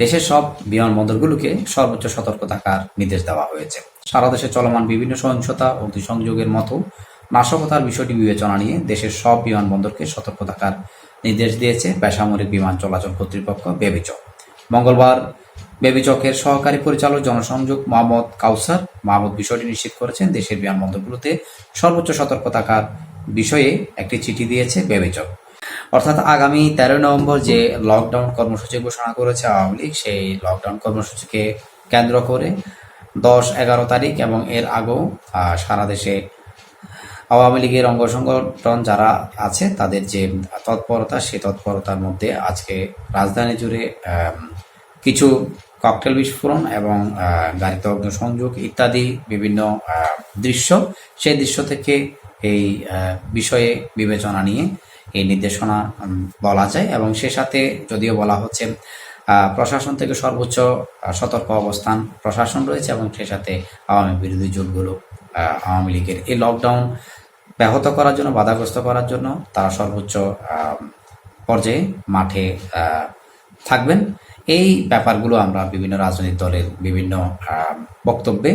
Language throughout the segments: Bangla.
দেশের সব বিমানবন্দরগুলোকে সর্বোচ্চ সতর্ক থাকার নির্দেশ দেওয়া হয়েছে। সারা দেশে চলমান বিভিন্ন সহিংসতা ও সংযোগের মতো নাশকতার বিষয়টি বিবেচনা নিয়ে দেশের সব বিমানবন্দরকে সতর্ক থাকার নির্দেশ দিয়েছে বেসামরিক বিমান চলাচল কর্তৃপক্ষ বেবিচক। মঙ্গলবার বেবিচকের সহকারী পরিচালক জনসংযোগ মোহাম্মদ কাউসার মাহমুদ বিষয়টি নিশ্চিত করেছেন, দেশের বিমানবন্দরগুলোতে সর্বোচ্চ সতর্ক থাকার বিষয়ে একটি চিঠি দিয়েছে বেবিচক। অর্থাৎ আগামী তেরোই নভেম্বর যে লকডাউন কর্মসূচি ঘোষণা করেছে আওয়ামী লীগ, সেই লকডাউন কর্মসূচিকে কেন্দ্র করে দশ, এগারো তারিখ এবং এর আগেও সারা দেশে আওয়ামী লীগের অঙ্গ সংগঠন যারা আছে, তাদের যে তৎপরতা, সেই তৎপরতার মধ্যে আজকে রাজধানী জুড়ে কিছু ককটেল বিস্ফোরণ এবং গাড়িতে অগ্নিসংযোগ ইত্যাদি বিভিন্ন দৃশ্য, সেই দৃশ্য থেকে এই বিষয়ে বিবেচনা নিয়ে এই নির্দেশনা বলা যায় এবং সে সাথে যদিও বলা হচ্ছে প্রশাসন থেকে সর্বোচ্চ সতর্ক অবস্থান প্রশাসন রয়েছে এবং সে সাথে আওয়ামী বিরোধী জোটগুলো আওয়ামী লীগের। এই লকডাউন ব্যাহত করার জন্য, বাধাগ্রস্ত করার জন্য তারা সর্বোচ্চ পর্যায়ে মাঠে থাকবেন। এই ব্যাপারগুলো আমরা বিভিন্ন রাজনৈতিক দলের বিভিন্ন বক্তব্যে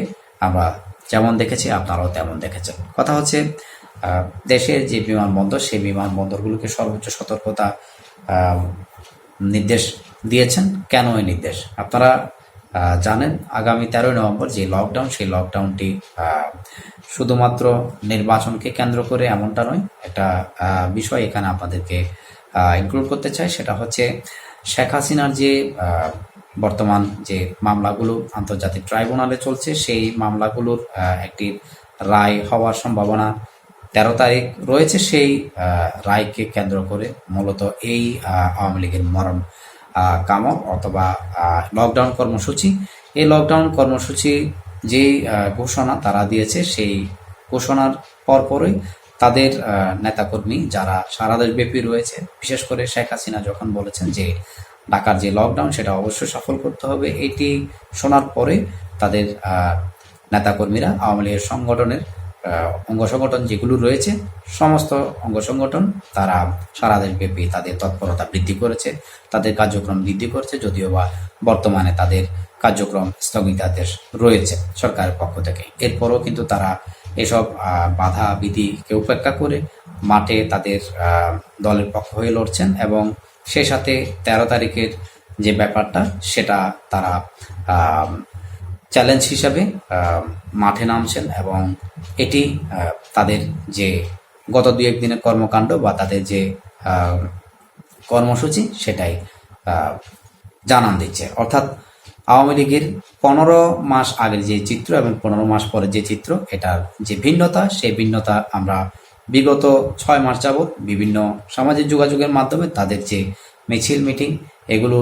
আমরা যেমন দেখেছি, আপনারাও তেমন দেখেছেন। কথা হচ্ছে দেশের যে বিমানবন্দর, সেই বিমানবন্দরগুলোকে সর্বোচ্চ সতর্কতা নির্দেশ দিয়েছেন। কেন এই নির্দেশ? আপনারা জানেন, আগামী তেরোই নভেম্বর যে লকডাউন সেই লকডাউনটি শুধুমাত্র নির্বাচনকে কেন্দ্র করে এমনটা নয়, একটা বিষয় এখানে আপনাদেরকে ইনক্লুড করতে চাই, সেটা হচ্ছে শেখ হাসিনার যে বর্তমান যে মামলাগুলো আন্তর্জাতিক ট্রাইব্যুনালে চলছে, সেই মামলাগুলোর একটি রায় হওয়ার সম্ভাবনা তেরো তারিখ রয়েছে সেই রায়কে কেন্দ্র করে মূলত এই আওয়ামী লীগের মরণ কামক অথবা লকডাউন কর্মসূচি। এই লকডাউন কর্মসূচি যে ঘোষণা তারা দিয়েছে সেই ঘোষণার পরপরই তাদের নেতাকর্মী যারা সারা দেশব্যাপী রয়েছে, বিশেষ করে শেখ হাসিনা যখন বলেছেন যে ঢাকার যে লকডাউন সেটা অবশ্যই সফল করতে হবে, এটি শোনার পরে তাদের নেতাকর্মীরা আওয়ামী লীগের সংগঠনের অঙ্গ সংগঠন যেগুলো রয়েছে, সমস্ত অঙ্গ সংগঠন, তারা সারা দেশব্যাপী তাদের তৎপরতা বৃদ্ধি করেছে, তাদের কার্যক্রম বৃদ্ধি করেছে, যদিও বা বর্তমানে তাদের কার্যক্রম স্থগিতাদেশ রয়েছে সরকারের পক্ষ থেকে। এরপরও কিন্তু তারা এসব বাধা বিধিকে উপেক্ষা করে মাঠে তাদের দলের পক্ষ হয়ে লড়ছেন এবং সেই সাথে তেরো তারিখের যে ব্যাপারটা, সেটা তারা চ্যালেঞ্জ হিসাবে মাঠে নামছেন এবং এটি তাদের যে গত দুই একদিনের কর্মকাণ্ড বা তাদের যে কর্মসূচি সেটাই জানান দিচ্ছে। অর্থাৎ আওয়ামী লীগের পনেরো মাস আগের যে চিত্র এবং পনেরো মাস পরে যে চিত্র, এটার যে ভিন্নতা, সেই ভিন্নতা আমরা বিগত ছয় মাস যাবৎ বিভিন্ন সামাজিক যোগাযোগের মাধ্যমে তাদের যে মিছিল, মিটিং এগুলো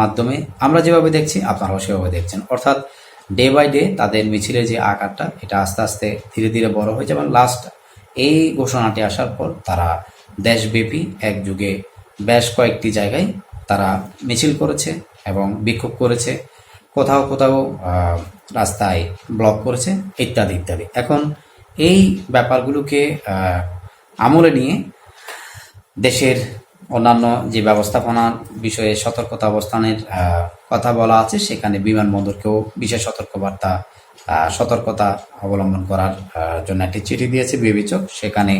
মাধ্যমে আমরা যেভাবে দেখছি, আপনারাও সেভাবে দেখছেন। অর্থাৎ ডে বাই ডে তাদের মিছিলের যে আকারটা, এটা আস্তে আস্তে ধীরে ধীরে বড় হয়েছে এবং লাস্ট এই ঘোষণাটি আসার পর তারা দেশব্যাপী এক যুগে বেশ কয়েকটি জায়গায় তারা মিছিল করেছে এবং বিক্ষোভ করেছে। কোথাও কোথাও রাস্তায় ব্লক করেছে, ইত্যাদি ইত্যাদি। এখন এই ব্যাপারগুলোকে আমলে নিয়ে দেশের অন্যান্য যে ব্যবস্থাপনার বিষয়ে সতর্কতা অবস্থানের কথা বলা আছে, সেখানে বিমানবন্দরকেও বিশেষ সতর্কবার্তা সতর্কতা অবলম্বন করার জন্য একটি চিঠি দিয়েছে বিবেচক। সেখানে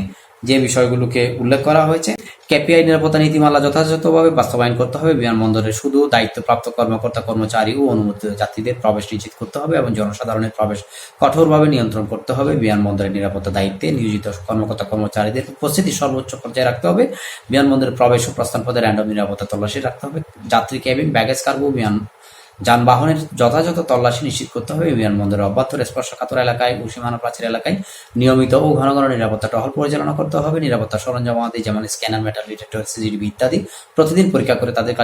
যে বিষয়গুলোকে উল্লেখ করা হয়েছে, কেপিআই নিরাপত্তা নীতিমালা যথাযথভাবে বাস্তবায়ন করতে হবে, বিমানবন্দরে শুধু দায়িত্বপ্রাপ্ত কর্মকর্তা, কর্মচারী ও অনুমোদিত যাত্রীদের প্রবেশ নিশ্চিত করতে হবে এবং জনসাধারণের প্রবেশ কঠোরভাবে নিয়ন্ত্রণ করতে হবে। বিমানবন্দরের নিরাপত্তা দায়িত্বে নিয়োজিত কর্মকর্তা, কর্মচারীদের উপস্থিতি সর্বোচ্চ পর্যায়ে রাখতে হবে। বিমানবন্দরের প্রবেশ ও প্রস্থান পথে র্যান্ডম নিরাপত্তা তল্লাশি রাখতে হবে। যাত্রী কেবিন ব্যাগেজ কার্গো বিমান যানবাহনের যথাযথ তল্লাশি নিশ্চিত করতে হবে। বিমানবন্দরের অব্যাহত স্পর্শকাতর এলাকায় ও সীমানা প্রাচীর এলাকায় নিয়মিত ও ঘন ঘন নিরাপত্তা টহল পরিচালনা করতে হবে। নিরাপত্তা সরঞ্জাম আদি যেমন স্ক্যানার মেটাল ডিটেক্টর সিজিটিভি ইত্যাদি প্রতিদিন পরীক্ষা করে তাদের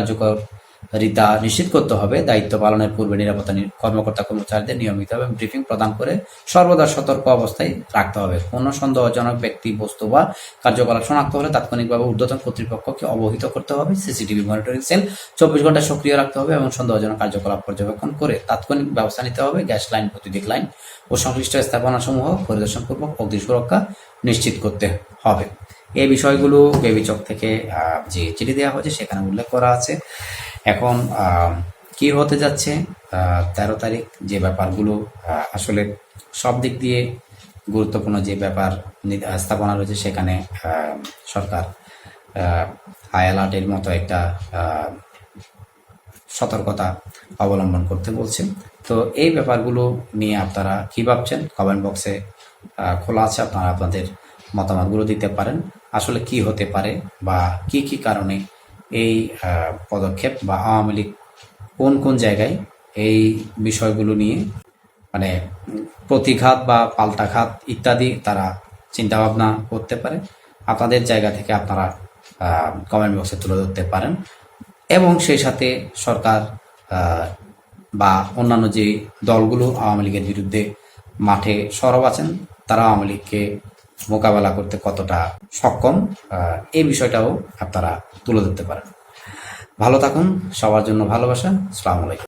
কার্যকারিতা নিশ্চিত করতে হবে, দায়িত্ব পালনের পূর্বে নিরাপত্তা কর্মকর্তা কর্মচারীদের নিয়মিত এবং ব্রিফিং প্রদান করে সর্বদা সতর্ক অবস্থায় রাখতে হবে। কোনো সন্দেহজনক ব্যক্তি, বস্তু বা কার্যকলাপ শনাক্ত হলে তাৎক্ষণিকভাবে ঊর্ধ্বতন কর্তৃপক্ষকে অবহিত করতে হবে। সিসিটিভি মনিটরিং সেল চব্বিশ ঘণ্টা সক্রিয় রাখতে হবে এবং সন্দেহজনক কার্যকলাপ পর্যবেক্ষণ করে তাৎক্ষণিক ব্যবস্থা নিতে হবে। গ্যাস লাইন বৈদ্যুতিক লাইন ও সংশ্লিষ্ট স্থাপনাসমূহ পরিদর্শনপূর্বক অগ্নি সুরক্ষা নিশ্চিত করতে হবে। এই বিষয়গুলো বেবিচক থেকে যে চিঠি দেওয়া হয়েছে সেখানে উল্লেখ করা আছে। এখন কি হতে যাচ্ছে তেরো তারিখ যে ব্যাপারগুলো আসলে সব দিক দিয়ে গুরুত্বপূর্ণ যে ব্যাপার স্থাপনা রয়েছে সেখানে সরকার হাই অ্যালার্টের মতো একটা সতর্কতা অবলম্বন করতে বলছে। তো এই ব্যাপারগুলো নিয়ে আপনারা কি ভাবছেন? কমেন্ট বক্সে খোলা আছে, আপনারা আপনাদের মতামতগুলো দিতে পারেন। আসলে কি হতে পারে বা কি কি কারণে এই পদক্ষেপ বা আওয়ামী লীগ কোন কোন জায়গায় এই বিষয়গুলো নিয়ে মানে প্রতিঘাত বা পাল্টাঘাত ইত্যাদি তারা চিন্তা ভাবনা করতে পারে, আপনাদের জায়গা থেকে আপনারা কমেন্ট বক্সে তুলে ধরতে পারেন। এবং সেই সাথে সরকার বা অন্যান্য যে দলগুলো আওয়ামী লীগের বিরুদ্ধে মাঠে সরব আছেন, তারা আওয়ামী লীগকে মোকাবেলা করতে কতটা সক্ষম এই বিষয়টাও আপনারা তুলে ধরতে পারেন। ভালো থাকুন, সবার জন্য ভালোবাসা, আসসালামু আলাইকুম।